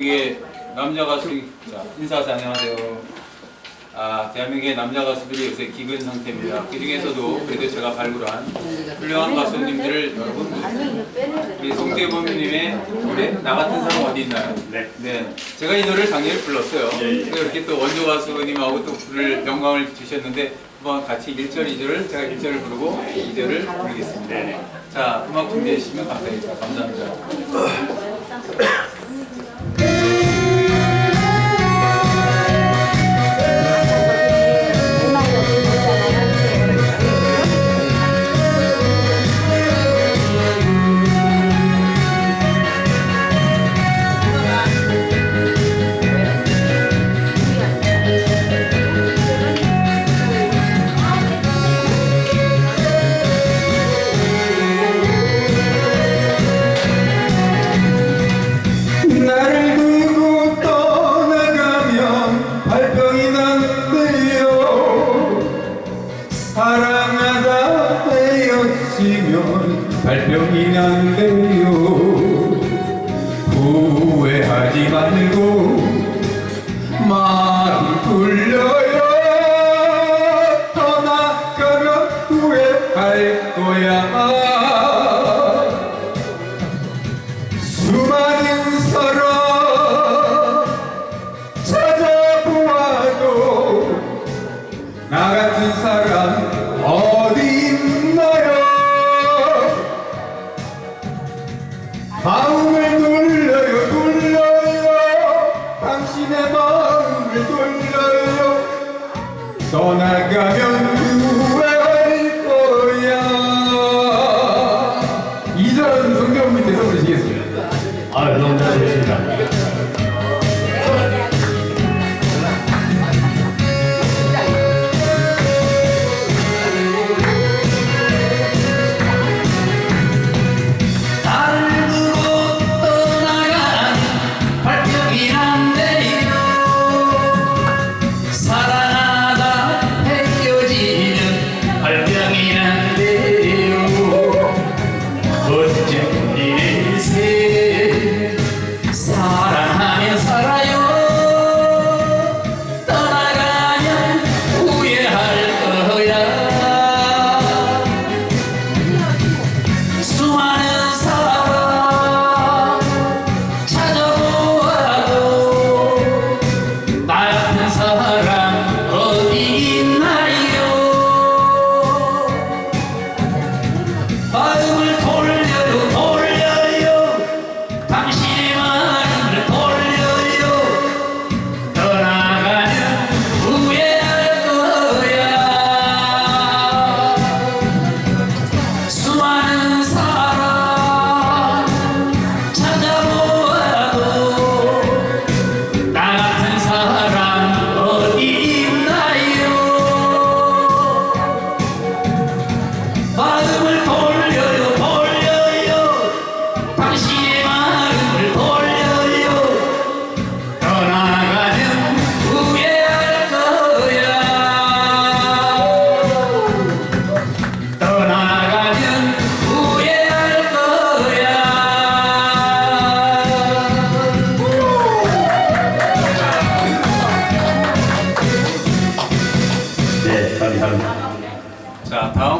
이게 남자 가수 자 인사하세요 안녕하세요. 아 대한민국의 남자 가수들이 요새 기근 상태입니다. 그 중에서도 그래도 제가 발굴한 훌륭한 가수님들을 여러분 우리 송대범님의 노래 나 같은 사람 어디 있나요? 네. 네, 제가 이 노래를 작년에 불렀어요. 예, 예. 근데 이렇게 또 원조 가수님하고 또 부를 영광을 주셨는데 한번 같이 1절, 2절을 제가 1절을 부르고 2절을 부르겠습니다. 네네. 자, 음악 준비해 주시면 감사하겠습니다. 감사합니다. 사랑하다 헤어지면 발병이 난대요. 후회하지 말고 마음 돌려요. 떠나가면 후회할 거야. 수많은 나 같은 사람 어디 있나요? 마음을 돌려요 돌려요 당신의 마음을 돌려요 떠나가면